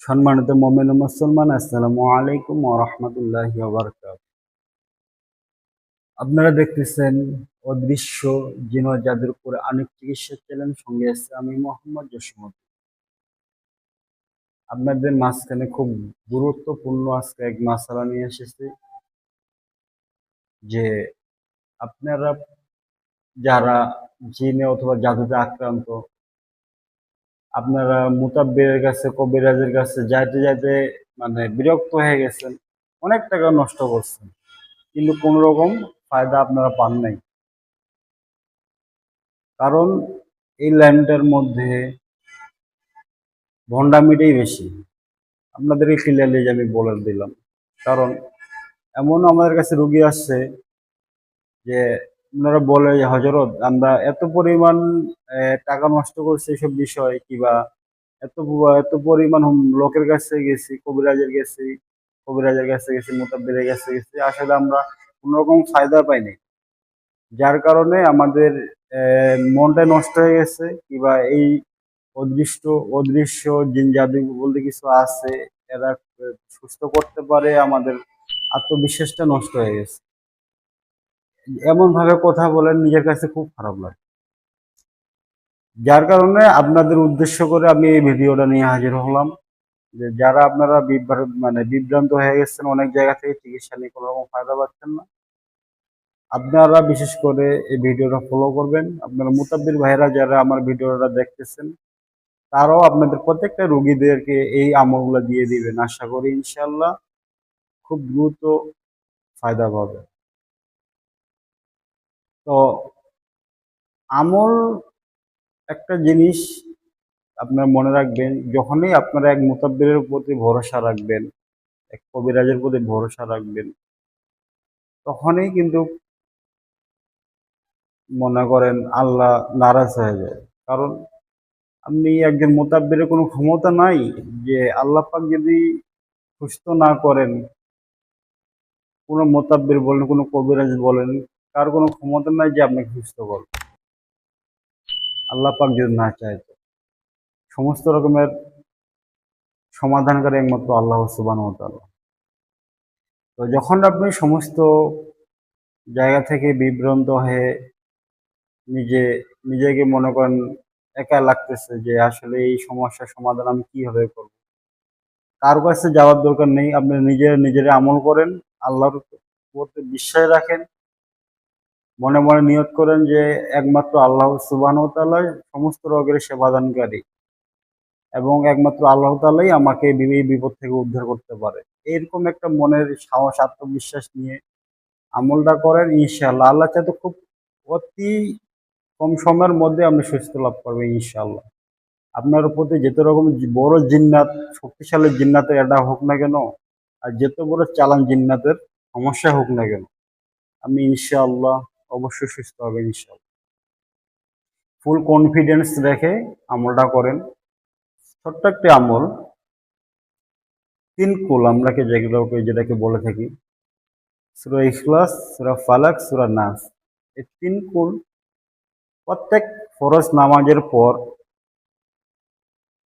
সম্মানিত মমিন মুসলমান, আসসালামু আলাইকুম ও রহমতুল্লাহ আপনারা দেখতেছেন অদৃশ্য জিন ও জাদুর উপর চিকিৎসা চ্যানেল, সঙ্গে আছে আমি মোহাম্মদ জসিমত আপনাদের মাঝখানে খুব গুরুত্বপূর্ণ আজকে এক মাসালা নিয়ে এসেছি, যে আপনারা যারা জিনে অথবা জাদুতে আক্রান্ত আপনারা মুতাব্বিরের কাছে, কবিরাজের কাছে যাইতে যাইতে মানে বিরক্ত হয়ে গেছেন, অনেক টাকা নষ্ট করছেন। কিন্তু কোন রকম ফায়দা আপনারা পান নাই। কারণ এই লাইনটার মধ্যে ভণ্ডামিটাই বেশি। আপনাদেরকে ক্লিয়ারলি আমি বলে দিলাম। কারণ এমন আমাদের কাছে রুগী আসছে যে ওনারা বলে হজরত, আমরা এত পরিমাণ টাকা নষ্ট করছি এসব বিষয় কিবা এত এত পরিমাণ লোকের কাছে গেছি, কবিরাজের গেছি, কবিরাজের কাছে গেছি মোতাব্বিরের কাছে গেছি, আসলে আমরা কোনো রকম ফায়দা পাইনি যার কারণে আমাদের মনটা নষ্ট হয়ে গেছে কিবা এই অদৃষ্ট, অদৃশ্য জিন জাদু বলতে কিছু আছে, এরা সুস্থ করতে পারে, আমাদের আত্মবিশ্বাসটা নষ্ট হয়ে গেছে। এমন ভাবে কথা বলেন, নিজের কাছে খুব খারাপ লাগে। যার কারণে আপনাদের উদ্দেশ্য করে আমি এই ভিডিওটা নিয়ে হাজির হলাম। যে যারা আপনারা মানে বিভ্রান্ত হয়ে গেছেন, অনেক জায়গা থেকে চিকিৎসা নিয়ে কোনো রকম ফায়দা পাচ্ছেন না। আপনারা বিশেষ করে এই ভিডিওটা ফলো করবেন। আপনারা মুতাব্বির ভাইরা যারা আমার ভিডিওটা দেখতেছেন, তারাও আপনাদের প্রত্যেকটা রুগীদেরকে এই আমলগুলো দিয়ে দিবেন। আশা করি ইনশাল্লাহ খুব দ্রুত ফায়দা পাবে তো আমল একটা জিনিস আপনার মনে রাখবেন, যখনই আপনারা এক মুতাব্বিরের প্রতি ভরসা রাখবেন, এক কবিরাজের প্রতি ভরসা রাখবেন, তখনই কিন্তু মনে করেন আল্লাহ নারাজ হয়ে যায়। কারণ আপনি একজন মোতাব্বিরের কোনো ক্ষমতা নাই যে আল্লাহ পাক যদি সুস্থ না করেন, কোনো মোতাব্বির বলেন, কোনো কবিরাজ বলেন তার কোনো ক্ষমতা নাই যে আপনাকে সুস্থ করবে। আল্লাহ পাক যদি না চায় সমস্ত রকমের সমাধানকারী একমাত্র আল্লাহ সুবান তো যখন আপনি সমস্ত জায়গা থেকে বিভ্রান্ত হয়ে নিজে, নিজেকে মনে করেন একা লাগতেছে যে আসলে এই সমস্যার সমাধান আমি কীভাবে করব? কারও কাছে যাওয়ার দরকার নেই। আপনি নিজে, নিজের আমল করেন, আল্লাহর প্রতি বিশ্বাস রাখেন মনে মনে নিয়ত করেন যে একমাত্র আল্লাহ সুবাহ সমস্ত রোগের সেবাদানকারী এবং একমাত্র আল্লাহ তালাই আমাকে এই বিপদ থেকে উদ্ধার করতে পারে। এরকম একটা মনের সাহস, আত্মবিশ্বাস নিয়ে আমলটা করেন ইনশাল্লাহ আল্লাহ চাইতে খুব অতি কম সময়ের মধ্যে আপনি সুস্থ লাভ করবেন ইনশাল্লাহ আপনার প্রতি যত রকম বড় জিন্নাত, শক্তিশালী জিন্নাতের এটা হোক না কেন, আর যত বড় চালান জিন্নাতের সমস্যা হোক না কেন, আমি ইনশাআল্লাহ অবশ্যই সুস্থ হবে ইনশাআল্লাহ ফুল কনফিডেন্স রেখে আমলটা করেন। ছোট্ট একটি আমল। তিন কুল আমরাকে যেগুলোকে, যেটাকে বলে থাকি। সুরা ইখলাস, সুরা ফালাক, সুরা নাস। এই তিন কুল প্রত্যেক ফরজ নামাজের পর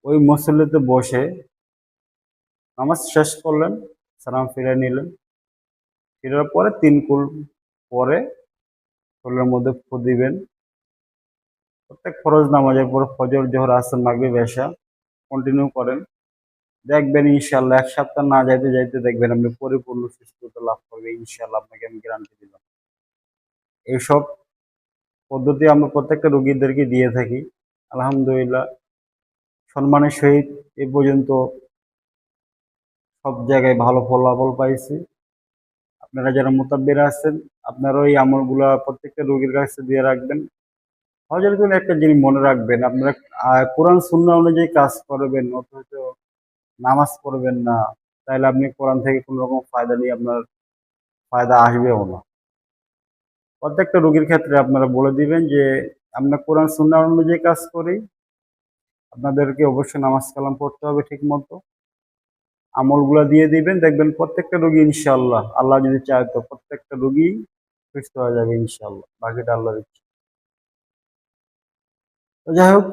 ওই মসল্লিতে বসে নামাজ শেষ করলেন, সালাম ফিরে নিলেন। ফিরার পরে তিন কুল পরে ফুলের মধ্যে ফু দিবেন। প্রত্যেক ফরজ নামাজের পর ফজর, জোহর, আসর, মাগরিব, এশা কন্টিনিউ করেন। দেখবেন ইনশাল্লাহ এক সপ্তাহ না যাইতে যাইতে দেখবেন আপনি পরিপূর্ণ সুস্থতা লাভ করবে। ইনশাল্লাহ আপনাকে আমি গ্যারান্টি দিলাম। এইসব পদ্ধতি আমরা প্রত্যেকটা রোগীদেরকে দিয়ে থাকি। আলহামদুলিল্লাহ, সম্মানের সহিত এ পর্যন্ত সব জায়গায় ভালো ফলাফল পাইছি। আপনারা যারা মোতাব্বির আছেন, আপনারা এই আমলগুলা প্রত্যেকটা রোগীর কাছে দিয়ে রাখবেন। হজের জন্য একটা জিনিস মনে রাখবেন, আপনারা কোরআন শূন্য অনুযায়ী কাজ করবেন, অথচ নামাজ পড়বেন না, তাহলে আপনি কোরআন থেকে কোনো রকম ফায়দা নিয়ে আপনার ফায়দা আসবেও না। প্রত্যেকটা রোগীর ক্ষেত্রে আপনারা বলে দিবেন যে, আমরা কোরআন শূন্য অনুযায়ী কাজ করি, আপনাদেরকে অবশ্যই নামাজ কালাম পড়তে হবে ঠিক মতো আমলগুলা দিয়ে দিবেন, দেখবেন প্রত্যেকটা রোগী ইনশাল্লাহ আল্লাহ যদি চায় তো প্রত্যেকটা রোগী সুস্থ হয়ে যাবে ইনশাল্লাহ বাকিটা আল্লাহর ইচ্ছা তো যাই হোক,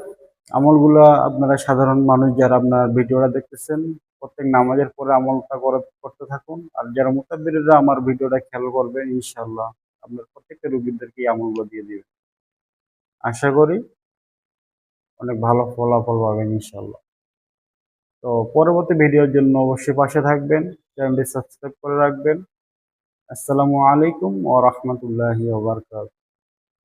আমলগুলা আপনারা সাধারণ মানুষ যারা আপনার ভিডিওটা দেখতেছেন, প্রত্যেক নামাজের পরে আমলটা করে করতে থাকুন, আর যারা মোতাব্বিররা আমার ভিডিওটা খেয়াল করবেন ইনশাল্লাহ আপনার প্রত্যেকটা রোগীদেরকে এই আমলগুলো দিয়ে দিবেন। আশা করি অনেক ভালো ফলাফল পাবেন ইনশাল্লাহ তো পরবর্তী ভিডিওর জন্য অবশ্যই পাশে থাকবেন, চ্যানেলটি সাবস্ক্রাইব করে রাখবেন। আসসালামু আলাইকুম ও রহমতুল্লাহি ওবরকাত